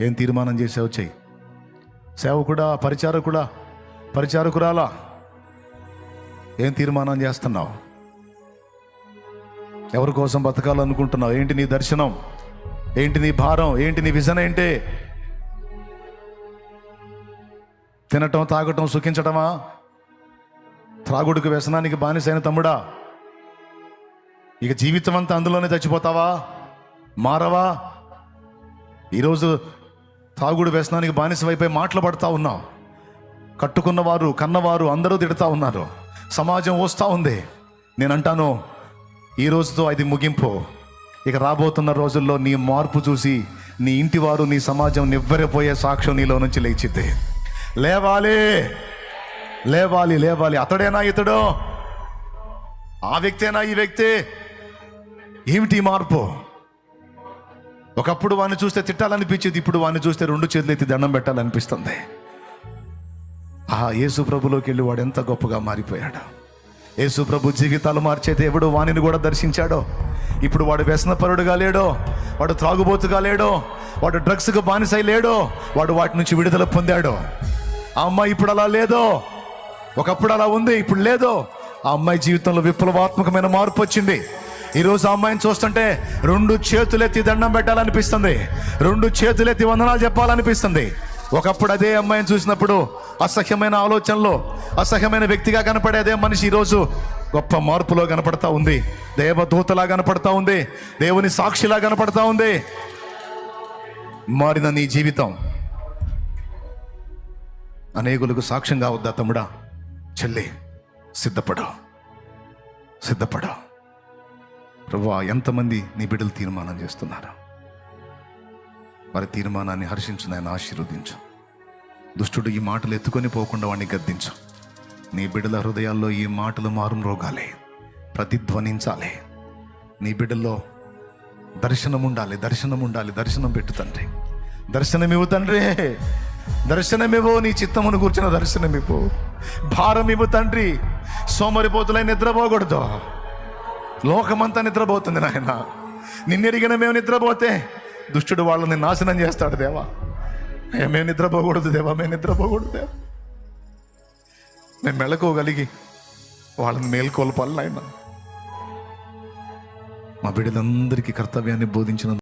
ఏం తీర్మానం చేసావు చెయ్యి? సేవకుడా పరిచారకుడా పరిచారకురాలా? ఏం తీర్మానం చేస్తున్నావు? ఎవరి కోసం బతకాలనుకుంటున్నావు? ఏంటి నీ దర్శనం? ఏంటి నీ భారం? ఏంటి నీ విజన్ ఏంటి? తినటం తాగటం సుఖించటమా? త్రాగుడికి వ్యసనానికి బానిసైన తమ్ముడా? ఇక జీవితం అంతా అందులోనే చచ్చిపోతావా? మారవా? ఈరోజు తాగుడు వ్యసనానికి బానిసవైపోయి మాటలు పడతా ఉన్నావు కట్టుకున్నవారు కన్నవారు అందరూ తిడతా ఉన్నారు. సమాజం వస్తూ ఉంది. నేనంటాను ఈ రోజుతో అది ముగింపు. ఇక రాబోతున్న రోజుల్లో నీ మార్పు చూసి నీ ఇంటివారు నీ సమాజం నివ్వెరపోయే సాక్ష్యం నీలో నుంచి లేచిద్ది. లేవాలి! లేవాలి లేవాలి. అతడేనా ఇతడు? ఆ వ్యక్తేనా ఈ వ్యక్తి? ఏమిటి మార్పు? ఒకప్పుడు వాడిని చూస్తే తిట్టాలనిపించేది ఇప్పుడు వాడిని చూస్తే రెండు చేతులు ఎత్తి దండం పెట్టాలనిపిస్తుంది. ఆ యేసు ప్రభులోకి వెళ్ళి వాడు ఎంత గొప్పగా మారిపోయాడు. యేసు ప్రభు జీవితాలు మార్చే దేవుడు వాణిని కూడా దర్శించాడో. ఇప్పుడు వాడు వ్యసనపరుడుగా లేడో వాడు త్రాగుబోతుగా లేడో వాడు డ్రగ్స్కి బానిసై లేడో వాడు వాటి నుంచి విడుదల పొందాడో. ఆ అమ్మాయి ఇప్పుడు అలా లేదో. ఒకప్పుడు అలా ఉంది ఇప్పుడు లేదో. ఆ అమ్మాయి జీవితంలో విప్లవాత్మకమైన మార్పు వచ్చింది. ఈరోజు అమ్మాయిని చూస్తుంటే రెండు చేతులెత్తి దండం పెట్టాలనిపిస్తుంది. రెండు చేతులెత్తి వందనాలు చెప్పాలనిపిస్తుంది. ఒకప్పుడు అదే అమ్మాయిని చూసినప్పుడు అసహ్యమైన ఆలోచనలో అసహ్యమైన వ్యక్తిగా కనపడే అదే మనిషి ఈరోజు గొప్ప మార్పులో కనపడతా ఉంది. దేవదూతలా కనపడతా ఉంది. దేవుని సాక్షిలా కనపడతా ఉంది. మారిన నీ జీవితం అనేకులకు సాక్ష్యం కావద్దా తమ్ముడా? చెల్లి సిద్ధపడు. సిద్ధపడు. ప్రభా ఎంతమంది నీ బిడ్డలు తీర్మానం చేస్తున్నారు? వారి తీర్మానాన్ని హర్షించు నాయన ఆశీర్వదించు. దుష్టుడు ఈ మాటలు ఎత్తుకొని పోకుండా వాడిని గద్దించు. నీ బిడ్డల హృదయాల్లో ఈ మాటలు మారుం రోగాలే ప్రతిధ్వనించాలి. నీ బిడ్డల్లో దర్శనం ఉండాలి దర్శనం ఉండాలి దర్శనం పెట్టు తండ్రి. దర్శనమివ్వు తండ్రి. దర్శనమివ్వు నీ చిత్తమును కూర్చున్న దర్శనమివ్వు భారం ఇవ్వు తండ్రి. సోమరిపోతులై నిద్రపోకూడదు. లోకమంతా నిద్రపోతుంది నాయన. నిన్నెరిగిన మేము నిద్రపోతే దుష్టుడు వాళ్ళని నాశనం చేస్తాడు దేవా. అయ్యా, మేము నిద్రపోకూడదు దేవా మేము నిద్రపోకూడదు దేవా. మేము మెళకోగలిగి వాళ్ళని మేల్కొల్పాలి నాయన. మా బిడ్డలందరికీ కర్తవ్యాన్ని బోధించిన